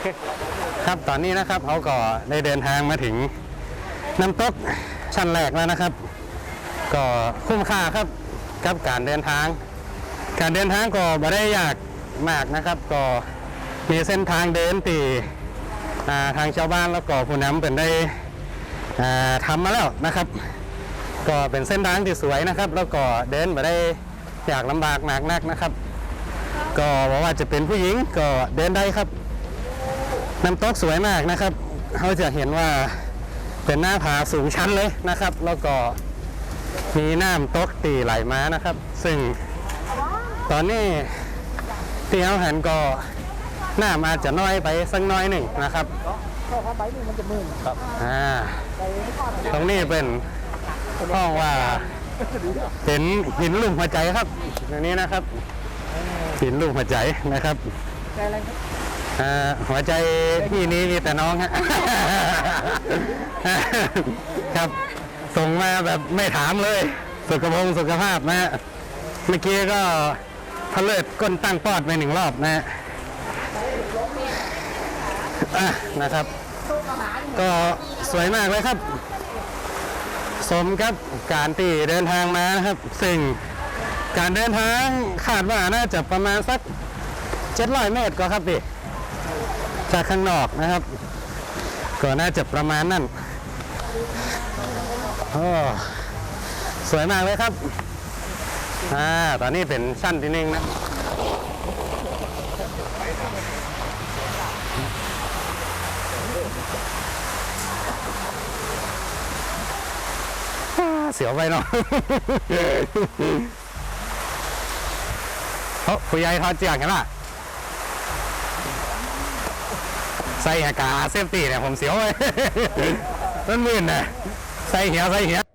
เค ครับตอนนี้นะครับเขาก็ได้เดินทางมาถึงน้ำตกชั้นแรกแล้วนะครับ ก็คุ้มค่าครับกับการเดินทาง การเดินทางก็ไม่ได้ยากมากนะครับ ก็มีเส้นทางเดินตีทางชาวบ้านแล้วก็ผู้นำเป็นได้ทำมาแล้วนะครับ ก็เป็นเส้นทางที่สวยนะครับ แล้วก็เดินมาได้อยากลำบากมากนักนะครับ ก็บอกว่าจะเป็นผู้หญิงก็เดินได้ครับ น้ำตกสวยมากนะครับเขาจะเห็นว่าเป็นหน้าผาสูงชั้นเลยนะครับ แล้วก็มีน้ำตกตีไหลมานะครับ ซึ่งตอนนี้ที่เขาเห็นก็น้ำอาจจะน้อยไปสักน้อยหนึ่งนะครับอ่าตรงนี้เป็นห้องว่าเป็นหินลุ่มหัวใจครับตรงนี้นะครับหินลุ่มหัวใจนะครับ หัวใจพี่นี้มีแต่น้องฮะ ครับ ส่งมาแบบไม่ถามเลย สุขภงสุขภาพนะฮะ เมื่อกี้ก็ทะเลิดก้นตั้งปอดไปหนึ่งรอบนะฮะอะนะครับ ก็สวยมากเลยครับ สมกับการที่เดินทางมานะครับ ซึ่งการเดินทางคาดว่าน่าจะประมาณสัก700เมตรก็ครับพี่ จากข้างนอกนะครับ ก็น่าจะประมาณนั้นโอ้สวยมากเลยครับอ่าตอนนี้เป็นชั้นทีนึ่งนะเสียวไปเนาะเฮ้ยผู้ใหญ่ทอดเจียงเห็นป่ะ ใส่อากาเซฟตี้เนี่ยผมเสียวเลยมันมื่นนะใส่เหียวใส่เหียว